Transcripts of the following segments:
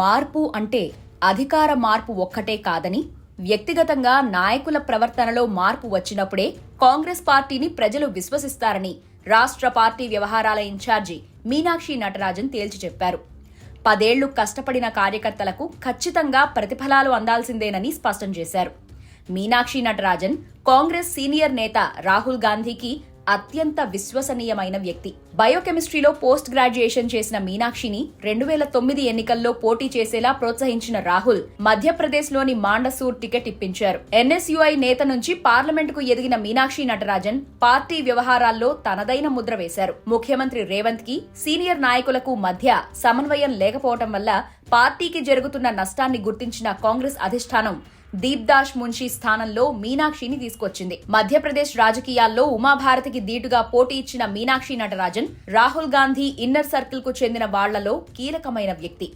మార్పు అంటే అధికార మార్పు ఒక్కటే కాదని వ్యక్తిగతంగా నాయకుల ప్రవర్తనలో మార్పు వచ్చినప్పుడే కాంగ్రెస్ పార్టీని ప్రజలు విశ్వసిస్తారని రాష్ట్ర పార్టీ వ్యవహారాల ఇన్ఛార్జి మీనాక్షి నటరాజన్ తేల్చి చెప్పారు. పదేళ్ళు కష్టపడిన కార్యకర్తలకు ఖచ్చితంగా ప్రతిఫలాలు అందాల్సిందేనని స్పష్టం చేశారు. మీనాక్షి నటరాజన్ కాంగ్రెస్ సీనియర్ నేత రాహుల్ గాంధీకి అత్యంత విశ్వసనీయమైన వ్యక్తి. బయోకెమిస్ట్రీలో పోస్ట్ గ్రాడ్యుయేషన్ చేసిన మీనాక్షిని రెండు వేల తొమ్మిది ఎన్నికల్లో పోటీ చేసేలా ప్రోత్సహించిన రాహుల్ మధ్యప్రదేశ్లోని మాండసూర్ టికెట్ ఇప్పించారు. ఎన్ఎస్యుఐ నేత నుంచి పార్లమెంటుకు ఎదిగిన మీనాక్షి నటరాజన్ పార్టీ వ్యవహారాల్లో తనదైన ముద్ర వేశారు. ముఖ్యమంత్రి రేవంత్కి సీనియర్ నాయకులకు మధ్య సమన్వయం లేకపోవటం వల్ల పార్టీకి జరుగుతున్న నష్టాన్ని గుర్తించిన కాంగ్రెస్ అధిష్టానం దీప్దాష్ మున్షి స్థానంలో మీనాక్షిని తీసుకొచ్చింది. మధ్యప్రదేశ్ రాజకీయాల్లో ఉమాభారతికి దీటుగా పోటీ ఇచ్చిన మీనాక్షి నటరాజన్ రాహుల్ గాంధీ ఇన్నర్ సర్కిల్కు చెందిన వాళ్ళలో కీలకమైన వ్యక్తి.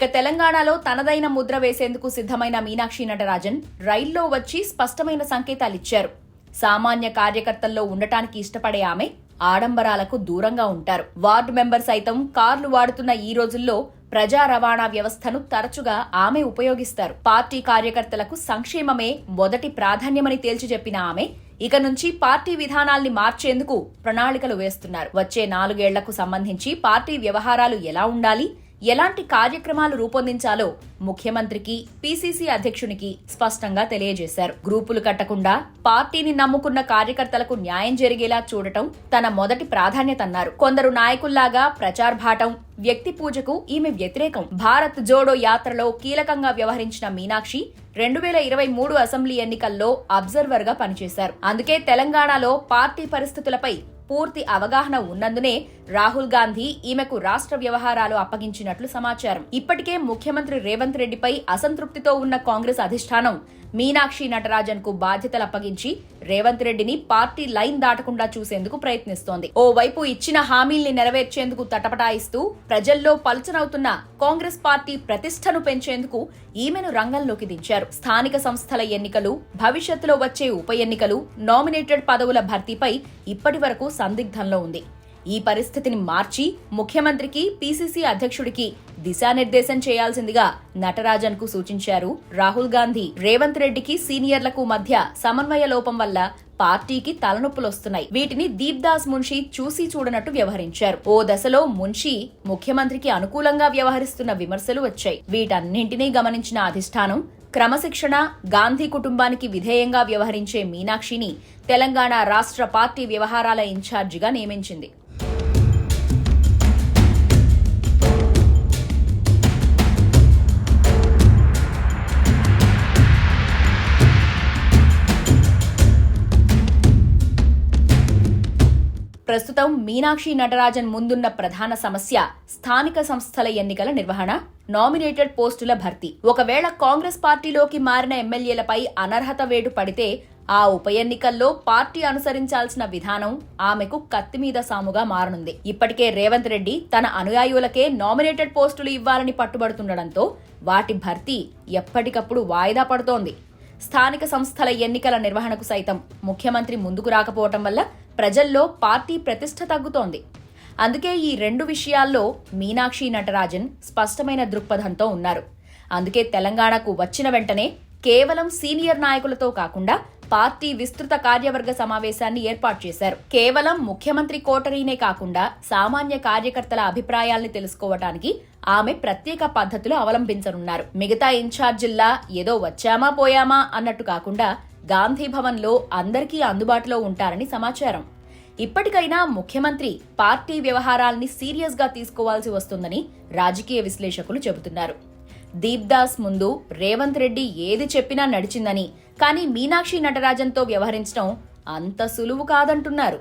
ఇక తెలంగాణలో తనదైన ముద్ర వేసేందుకు సిద్ధమైన మీనాక్షి నటరాజన్ రైల్లో వచ్చి స్పష్టమైన సంకేతాలిచ్చారు. సామాన్య కార్యకర్తల్లో ఉండటానికి ఇష్టపడే ఆమె ఆడంబరాలకు దూరంగా ఉంటారు. వార్డు మెంబర్ సైతం కార్లు వాడుతున్న ఈ రోజుల్లో ప్రజా రవాణా వ్యవస్థను తరచుగా ఆమె ఉపయోగిస్తారు. పార్టీ కార్యకర్తలకు సంక్షేమమే మొదటి ప్రాధాన్యమని తేల్చి చెప్పిన ఆమె ఇక నుంచి పార్టీ విధానాల్ని మార్చేందుకు ప్రణాళికలు వేస్తున్నారు. వచ్చే నాలుగేళ్ళకు సంబంధించి పార్టీ వ్యవహారాలు ఎలా ఉండాలి? ఎలాంటి కార్యక్రమాలు రూపొందించాలో ముఖ్యమంత్రికి పీసీసీ అధ్యక్షునికి స్పష్టంగా తెలియజేశారు. గ్రూపులు కట్టకుండా పార్టీని నమ్ముకున్న కార్యకర్తలకు న్యాయం జరిగేలా చూడటం తన మొదటి ప్రాధాన్యత అన్నారు కొందరు నాయకుల్లాగా ప్రచార్భాటం వ్యక్తి పూజకు ఈమె వ్యతిరేకం. భారత్ జోడో యాత్రలో కీలకంగా వ్యవహరించిన మీనాక్షి రెండు వేల ఇరవై మూడు అసెంబ్లీ ఎన్నికల్లో అబ్జర్వర్గా పనిచేశారు. అందుకే తెలంగాణలో పార్టీ పరిస్థితులపై పూర్తి అవగాహన ఉన్నందునే రాహుల్ గాంధీ ఈమెకు రాష్ట్ర వ్యవహారాలు అప్పగించినట్లు సమాచారం. ఇప్పటికే ముఖ్యమంత్రి రేవంత్ రెడ్డిపై అసంతృప్తితో ఉన్న కాంగ్రెస్ అధిష్టానం మీనాక్షి నటరాజన్కు బాధ్యతలు అప్పగించి రేవంత్ రెడ్డిని పార్టీ లైన్ దాటకుండా చూసేందుకు ప్రయత్నిస్తోంది. ఓవైపు ఇచ్చిన హామీల్ని నెరవేర్చేందుకు తటపటాయిస్తూ ప్రజల్లో పలుచనవుతున్న కాంగ్రెస్ పార్టీ ప్రతిష్టను పెంచేందుకు ఈమెను రంగంలోకి దించారు. స్థానిక సంస్థల ఎన్నికలు భవిష్యత్తులో వచ్చే ఉప ఎన్నికలు నామినేటెడ్ పదవుల భర్తీపై ఇప్పటి వరకు సందిగ్ధంలో ఉంది. ఈ పరిస్థితిని మార్చి ముఖ్యమంత్రికి పీసీసీ అధ్యక్షుడికి దిశానిర్దేశం చేయాల్సిందిగా నటరాజన్కు సూచించారు. రాహుల్ గాంధీ రేవంత్ రెడ్డికి సీనియర్లకు మధ్య సమన్వయ లోపం వల్ల పార్టీకి తలనొప్పులొస్తున్నాయి. వీటిని దీప్దాస్ మున్షి చూసి చూడనట్టు వ్యవహరించారు. ఓ దశలో మున్షి ముఖ్యమంత్రికి అనుకూలంగా వ్యవహరిస్తున్న విమర్శలు వచ్చాయి. వీటన్నింటినీ గమనించిన అధిష్టానం క్రమశిక్షణ గాంధీ కుటుంబానికి విధేయంగా వ్యవహరించే మీనాక్షిని తెలంగాణ రాష్ట్ర పార్టీ వ్యవహారాల ఇన్ఛార్జిగా నియమించింది. ప్రస్తుతం మీనాక్షి నటరాజన్ ముందున్న ప్రధాన సమస్య స్థానిక సంస్థల ఎన్నికల నిర్వహణ నామినేటెడ్ పోస్టుల భర్తీ. ఒకవేళ కాంగ్రెస్ పార్టీలోకి మారిన ఎమ్మెల్యేలపై అనర్హత వేటు పడితే ఆ ఉప ఎన్నికల్లో పార్టీ అనుసరించాల్సిన విధానం ఆమెకు కత్తి మీద సాముగా మారనుంది. ఇప్పటికే రేవంత్ రెడ్డి తన అనుయాయులకే నామినేటెడ్ పోస్టులు ఇవ్వాలని పట్టుబడుతుండటంతో వాటి భర్తీ ఎప్పటికప్పుడు వాయిదా పడుతోంది. స్థానిక సంస్థల ఎన్నికల నిర్వహణకు సైతం ముఖ్యమంత్రి ముందుకు రాకపోవటం వల్ల ప్రజల్లో పార్టీ ప్రతిష్ట తగ్గుతోంది. అందుకే ఈ రెండు విషయాల్లో మీనాక్షి నటరాజన్ స్పష్టమైన దృక్పథంతో ఉన్నారు. అందుకే తెలంగాణకు వచ్చిన వెంటనే కేవలం సీనియర్ నాయకులతో కాకుండా పార్టీ విస్తృత కార్యవర్గ సమావేశాన్ని ఏర్పాటు చేశారు. కేవలం ముఖ్యమంత్రి కోటరీనే కాకుండా సామాన్య కార్యకర్తల అభిప్రాయాల్ని తెలుసుకోవటానికి ఆమె ప్రత్యేక పద్ధతులు అవలంబించనున్నారు. మిగతా ఇన్ఛార్జిల్లా ఏదో వచ్చామా పోయామా అన్నట్టు కాకుండా గాంధీ భవన్లో అందరికీ అందుబాటులో ఉంటారని సమాచారం. ఇప్పటికైనా ముఖ్యమంత్రి పార్టీ వ్యవహారాల్ని సీరియస్గా తీసుకోవాల్సి వస్తుందని రాజకీయ విశ్లేషకులు చెబుతున్నారు. దీప్దాస్ ముందు రేవంత్ రెడ్డి ఏది చెప్పినా నడిచిందని కానీ మీనాక్షి నటరాజన్తో వ్యవహరించడం అంత సులువు కాదంటున్నారు.